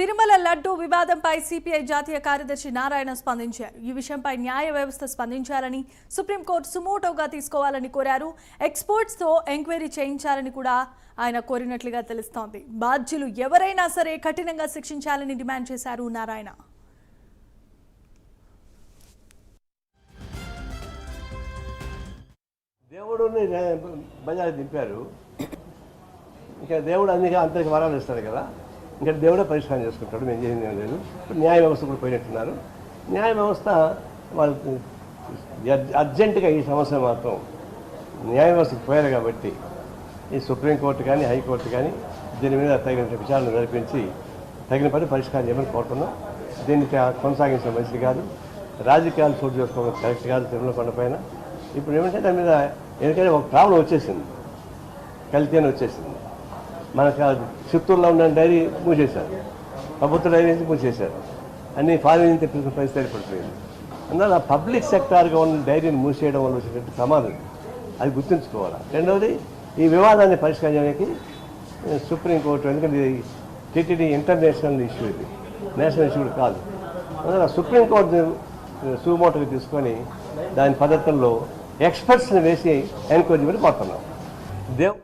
తిరుమల లడ్డూ వివాదంపై సిపిఐ జాతీయ కార్యదర్శి నారాయణ స్పందించారు. ఈ విషయంపై న్యాయ వ్యవస్థ స్పందించాలని సుప్రీంకోర్టు సుమోటోగా తీసుకోవాలని కోరారు. ఎక్స్పోర్ట్స్తో ఎంక్వైరీ చేయించాలని కూడా ఆయన కోరినట్లుగా తెలుస్తోంది. బాధ్యులు ఎవరైనా సరే కఠినంగా శిక్షించాలని డిమాండ్ చేశారు నారాయణ. దేవుడుని బజారు దింపారు. ఇక దేవుడు అన్ని అందరికి వరాలు ఇస్తాడు కదా. ఇంకా దేవుడే పరిష్కారం చేసుకుంటాడు మేము చేసింది ఏం లేదు. ఇప్పుడు న్యాయ వ్యవస్థ కూడా పోయినట్టున్నారు. న్యాయ వ్యవస్థ వాళ్ళకి అర్జెంటుగా ఈ సమస్య మాత్రం న్యాయ వ్యవస్థకు పోయారు కాబట్టి ఈ సుప్రీంకోర్టు కానీ హైకోర్టు కానీ దీని మీద తగిన విచారణ జరిపించి తగిన పని పరిష్కారం చేయమని కోరుతున్నాం దీన్ని కొనసాగించడం మంచిది కాదు. రాజకీయాలు చోటు చేసుకోవడం కరెక్ట్ కాదు తిరుమల కొండ పైన. ఇప్పుడు ఏమంటే దాని మీద ఎందుకంటే ఒక ప్రాబ్లం వచ్చేసింది. కల్తీ అని వచ్చేసింది. మనకు చిత్తూరులో ఉన్న డైరీ మూసేశారు. ప్రభుత్వ డైరీ నుంచి మూసేశారు. అన్ని ఫారిన్ తెప్పించిన పరిస్థితి ఏర్పడిపోయింది. అందువల్ల పబ్లిక్ సెక్టార్గా ఉన్న డైరీని మూసేయడం వల్ల వచ్చినట్టు ప్రమాదం అది గుర్తుంచుకోవాలి? రెండవది ఈ వివాదాన్ని పరిష్కరించడానికి సుప్రీంకోర్టు ఎందుకంటే ఇది టీటీడీ ఇంటర్నేషనల్ ఇష్యూ ఇది. నేషనల్ ఇష్యూ కూడా కాదు. అందువల్ల సుప్రీంకోర్టు సుమోటోకి తీసుకొని దాని పద్ధతుల్లో ఎక్స్పర్ట్స్ని వేసి ఎంక్వైరీ చేయమని కోరుతున్నాం. దేవ్